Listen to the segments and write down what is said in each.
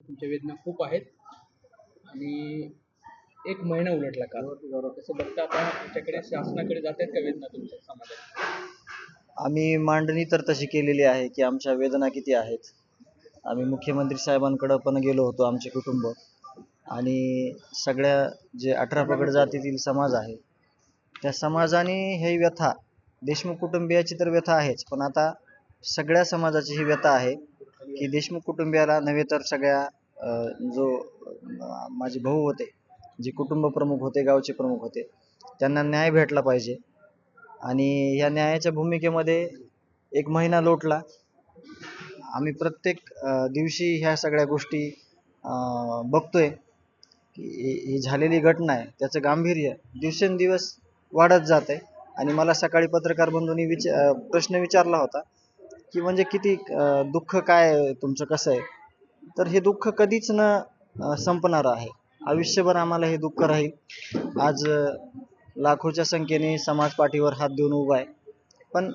तुमच्या वेदना खूप आहेत. आणि एक महिना उलटला का तसं बघता आता आमच्याकडे शासनाकडे जात आहेत का वेदना तुमच्या समाजात? आम्ही मांडणी तर तशी केलेली आहे की आमच्या वेदना किती आहेत. आम्ही मुख्यमंत्री साहेबांकडं पण गेलो होतो आमचे कुटुंब. आणि सगळ्या जे अठरा पगड जातीतील समाज आहे त्या समाजाने हे व्यथा देशमुख कुटुंबियाची तर व्यथा आहेच पण आता सगळ्या समाजाची ही व्यथा आहे. की देशमुख कुटुंबियाला नव्हे तर सगळ्या जो माझे भाऊ होते जे कुटुंब प्रमुख होते गावचे प्रमुख होते त्यांना न्याय भेटला पाहिजे. आणि या न्यायाच्या भूमिकेमध्ये एक महिना लोटला. आम्ही प्रत्येक दिवशी ह्या सगळ्या गोष्टी बघतोय. की ही- झालेली घटना आहे त्याचं गांभीर्य दिवसेंदिवस वाढत जात आहे आणि मला सकाळी पत्रकार बंधूंनी विच प्रश्न विचारला होता. की म्हणजे किती दुःख काय तुमचं कसं आहे? तर हे दुःख कधीच न संपणार आहे. आयुष्यभर आम्हाला हे दुःख राहील. आज लाखोच्या संख्येने समाज पाठीवर हात देऊन उभा आहे. पण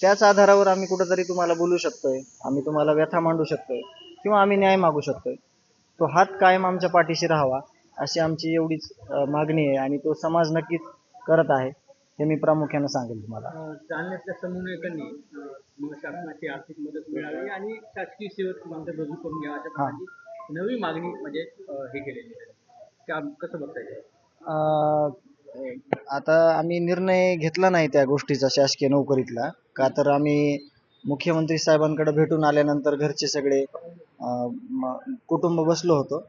त्याच आधारावर आम्ही कुठंतरी तुम्हाला बोलू शकतोय. आम्ही तुम्हाला व्यथा मांडू शकतोय. किंवा आम्ही न्याय मागू शकतोय. तो हात कायम आमच्या पाठीशी राहावा अशी आमची एवढीच मागणी आहे आणि तो समाज नक्कीच करत आहे हे मी प्रामुख्यानं सांगेल तुम्हाला. जालन्यातल्या समन्वयकांनी शासनाची आर्थिक मदत मिळावी आणि शासकीय सेवेत मागणी रुजू करून घ्यावा अशा. प्रकारची नवी मागणी म्हणजे अं, हे केलेली आहे. त्या कसं बघता येईल अं, आता आम्ही निर्णय घेतला नाही त्या गोष्टीचा शासकीय नोकरीतला. का तर आम्ही मुख्यमंत्री साहेबांकडे भेटून आल्यानंतर घरचे सगळे अं, म- कुटुंब बसलो होतो.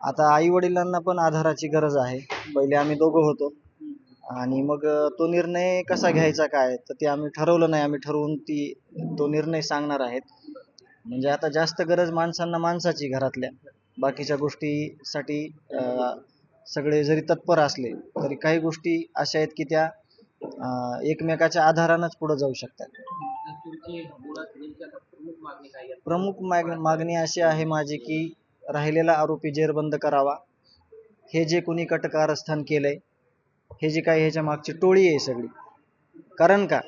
आता आई वडिलांना पण आधाराची गरज आहे. पहिले आम्ही दोघं होतो. आणि मग तो निर्णय कसा घ्यायचा काय? तर ते आम्ही ठरवलं नाही. आम्ही ठरवून ती तो निर्णय सांगणार आहेत. म्हणजे आता जास्त गरज माणसांना माणसाची घरातल्या. बाकीच्या गोष्टीसाठी सगळे जरी तत्पर असले तरी काही गोष्टी अशा आहेत की त्या एकमेकाच्या आधारानंच पुढे जाऊ शकतात. प्रमुख मागणी माग मागणी अशी आहे माझी की राहिलेला आरोपी जेरबंद करावा. हे जे कोणी कटकारस्थान केलंय हे जे काही ह्याच्या मागची टोळी आहे सगळी. कारण का?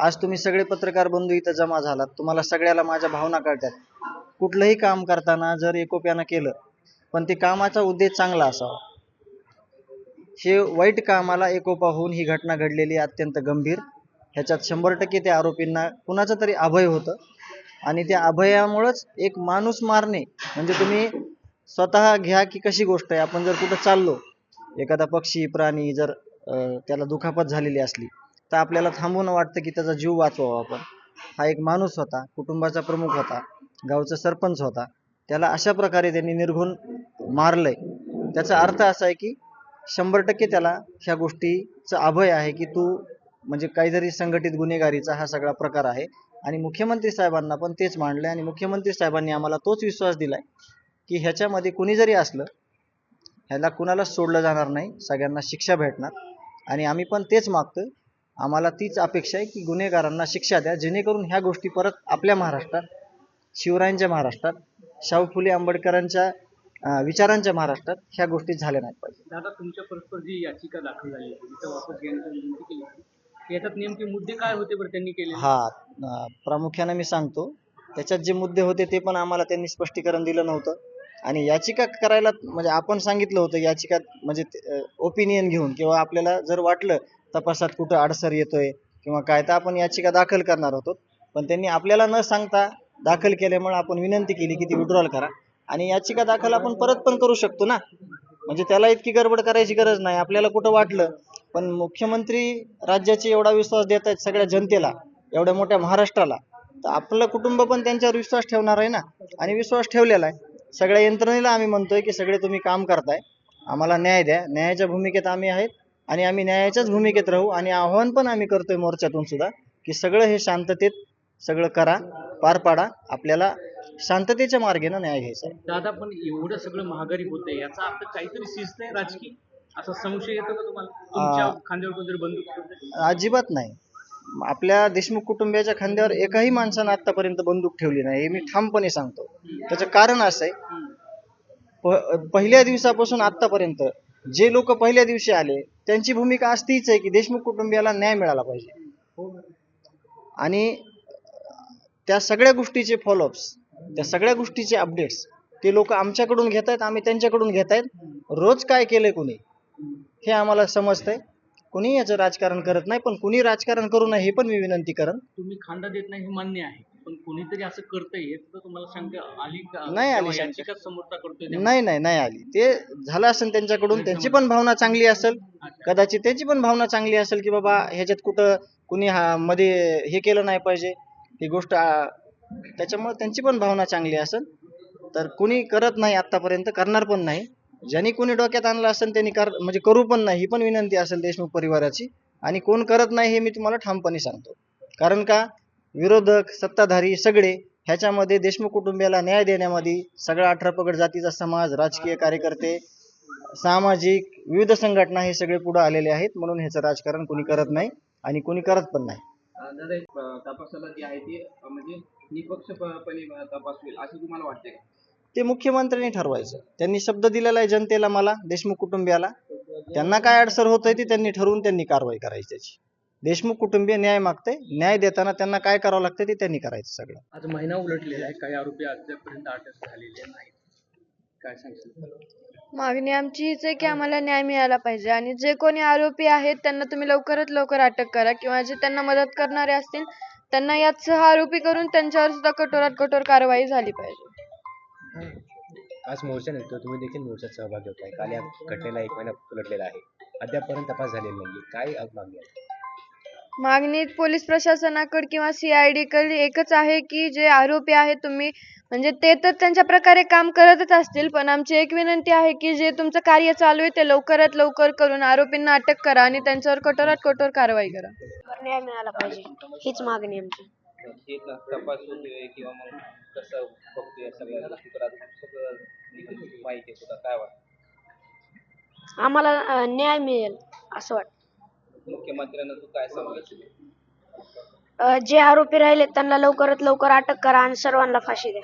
आज तुम्ही सगळे पत्रकार बंधू इथं जमा झालात. तुम्हाला सगळ्याला माझ्या भावना कळतात. कुठलंही काम करताना जर एकोप्यानं केलं पण ते कामाचा उद्देश चांगला असावा. हे वाईट कामाला एकोपा होऊन ही घटना घडलेली अत्यंत गंभीर. ह्याच्यात शंभर टक्के त्या आरोपींना कुणाचं तरी अभय होतं. आणि त्या अभयामुळंच एक माणूस मारणे म्हणजे तुम्ही स्वतः घ्या की कशी गोष्ट आहे? आपण जर कुठं चाललो एखादा पक्षी प्राणी जर त्याला दुखापत झालेली असली तर आपल्याला थांबून वाटतं की त्याचा जीव वाचवावा आपण. हा एक माणूस होता कुटुंबाचा प्रमुख होता गावचा सरपंच होता. त्याला अशा प्रकारे त्यांनी निर्घुण मारलंय. त्याचा अर्थ असा आहे की शंभर टक्के त्याला ह्या गोष्टीचं अभय आहे की तू म्हणजे काहीतरी संघटित गुन्हेगारीचा हा सगळा प्रकार आहे. आणि मुख्यमंत्री साहेबांना पण तेच मांडलंय आणि मुख्यमंत्री साहेबांनी आम्हाला तोच विश्वास दिलाय की ह्याच्यामध्ये कुणी जरी असलं ह्याला कुणालाच सोडलं जाणार नाही सगळ्यांना शिक्षा भेटणार. आणि आम्ही पण तेच मागतोय. आम्हाला तीच अपेक्षा आहे की गुन्हेगारांना शिक्षा द्या जेणेकरून ह्या गोष्टी परत आपल्या महाराष्ट्रात शिवरायांच्या महाराष्ट्रात शाहू फुले आंबेडकरांच्या विचारांच्या महाराष्ट्रात ह्या गोष्टी झाल्या नाहीत पाहिजे. दादा तुमच्या परस्पर जी याचिका दाखल झाली वापस घेण्याची याच्यात नेमके मुद्दे काय होते बरं त्यांनी केले? हा प्रामुख्याने मी सांगतो. त्याच्यात जे मुद्दे होते ते पण आम्हाला त्यांनी स्पष्टीकरण दिलं नव्हतं. आणि याचिका करायला म्हणजे आपण सांगितलं होतं याचिका म्हणजे ओपिनियन घेऊन किंवा आपल्याला जर वाटलं तपासात कुठं अडसर येतोय किंवा काय तर आपण याचिका दाखल करणार होतो. पण त्यांनी आपल्याला न सांगता दाखल केल्यामुळे आपण विनंती केली की ती विड्रॉल करा. आणि याचिका दाखल आपण परत पण करू शकतो ना? म्हणजे त्याला इतकी गडबड करायची गरज नाही. आपल्याला कुठं वाटलं? पण मुख्यमंत्री राज्याचे एवढा विश्वास देत आहेत सगळ्या जनतेला एवढ्या मोठ्या महाराष्ट्राला तर आपलं कुटुंब पण त्यांच्यावर विश्वास ठेवणार आहे ना? आणि विश्वास ठेवलेला आहे. सगळ्या यंत्रणेला आम्ही म्हणतोय की सगळे तुम्ही काम करताय. आम्हाला न्याय द्या. न्यायाच्या भूमिकेत आम्ही आहेत आणि आम्ही न्यायाच्याच भूमिकेत राहू आणि आव्हान पण आम्ही करतोय मोर्चातून सुद्धा की सगळं हे शांततेत सगळं करा पार पाडा. आपल्याला शांततेच्या मार्गाने न्याय घ्यायचा आहे. दादा पण एवढं सगळं महागारी होतंय याचा अर्थ काहीतरी आहे राजकीय? असा संशय येतो का तुम्हाला? तुमच्या खांद्यावर कोणतरी बंदूक ठेवते? अजिबात नाही. आपल्या देशमुख कुटुंबियाच्या खांद्यावर एकाही माणसानं आतापर्यंत बंदूक ठेवली नाही हे मी ठामपणे सांगतो. त्याचं कारण असं आहे पहिल्या दिवसापासून आतापर्यंत जे लोक पहिल्या दिवशी आले त्यांची भूमिका आज तीच आहे की देशमुख कुटुंबियाला न्याय मिळाला पाहिजे. आणि त्या सगळ्या गोष्टीचे फॉलोअप्स त्या सगळ्या गोष्टीचे अपडेट्स ते लोक आमच्याकडून घेत आहेत आम्ही त्यांच्याकडून घेत आहेत रोज काय केलंय कुणी हे आम्हाला समजतंय. कुणी याचं राजकारण करत नाही पण कुणी राजकारण करू नये हे पण मी विनंती करन. तुम्ही खांदा देत नाही हे मान्य आहे पण कोणीतरी असं करतंय हे तर तुम्हाला शंका आली का नाही आली किंवा शंका. याचिकाच समोरचा करतोय? नाही नाही नाही आली. ते झालं असेल त्यांच्याकडून त्यांची पण भावना चांगली असेल. कदाचित त्यांची पण भावना चांगली असेल की बाबा ह्याच्यात कुठं कुणी हा मध्ये हे केलं नाही पाहिजे ही गोष्ट आ, त्याच्यामुळे त्यांची पण भावना चांगली असेल. तर कुणी करत नाही आतापर्यंत करणार पण नाही. ज्यांनी कुणी डोक्यात आणलं असेल त्यांनी कर म्हणजे करू पण नाही ही पण विनंती असेल देशमुख परिवाराची. आणि कोण करत नाही हे मी तुम्हाला ठामपणे सांगतो. कारण का? विरोधक सत्ताधारी सगळे ह्याच्यामध्ये देशमुख कुटुंबियाला न्याय देण्यामध्ये सगळा अठरापगड जातीचा समाज राजकीय कार्यकर्ते सामाजिक विविध संघटना हे सगळे पुढे आलेले आहेत. म्हणून ह्याचं राजकारण कोणी करत नाही आणि कोणी करत पण नाही. तपासाला जी आहे ती म्हणजे निपक्षपणे तपास होईल असं तुम्हाला वाटते का? ते मुख्यमंत्र्यांनी ठरवायचं. त्यांनी शब्द दिलेला आहे जनतेला मला देशमुख कुटुंबियाला. त्यांना काय अडसर होतंय ती त्यांनी ठरवून त्यांनी कारवाई करायची त्याची. देशमुख कुटुंबीय न्याय मागते न्याय देताना त्यांना काय करावं लागतं ते त्यांनी करायचं सगळं. आज महिना उलटलेला आहे. काही आरोपी अद्यापर्यंत अटक झालेले नाहीत. काय सांगशील? मागणी आमची हीच आहे की आम्हाला न्याय मिळाला पाहिजे. आणि जे कोणी आरोपी आहेत त्यांना तुम्ही लवकरात लवकर अटक करा. किंवा जे त्यांना मदत करणारे असतील त्यांना यात सह आरोपी करून त्यांच्यावर सुद्धा कठोरात कठोर कारवाई झाली पाहिजे. आज मोर्चा निघतो तुम्ही देखील मोर्चात सहभागी होताय काल या घटनेला एक महिना उलटलेला आहे. अद्यापर्यंत तपास झालेला नाहीये. काय मागणी आहे? मागणी पोलीस प्रशासनाकडे किंवा सीआयडी कडे एकच आहे की जे आरोपी आहेत तुम्ही म्हणजे ते तर त्यांच्या प्रकारे काम करतच असतील पण आमची एक विनंती आहे की जे तुमचं कार्य चालू आहे ते लवकरात लवकर करून आरोपींना अटक करा आणि त्यांच्यावर कठोरात कठोर कारवाई करा. न्याय मिळाला पाहिजे. हीच मागणी आमची. हे किंवा मग कसं बघतोय सगळ्या गोष्टी. सगळं माहिती आहे तुला. काय वाटतं? आम्हाला न्याय मिळेल असं वाटतं. मुख्यमंत्र्यांना तू काय सांगायचं अं, जे आरोपी राहिले त्यांना लवकरात लवकर अटक करा आणि सर्वांना फाशी द्या.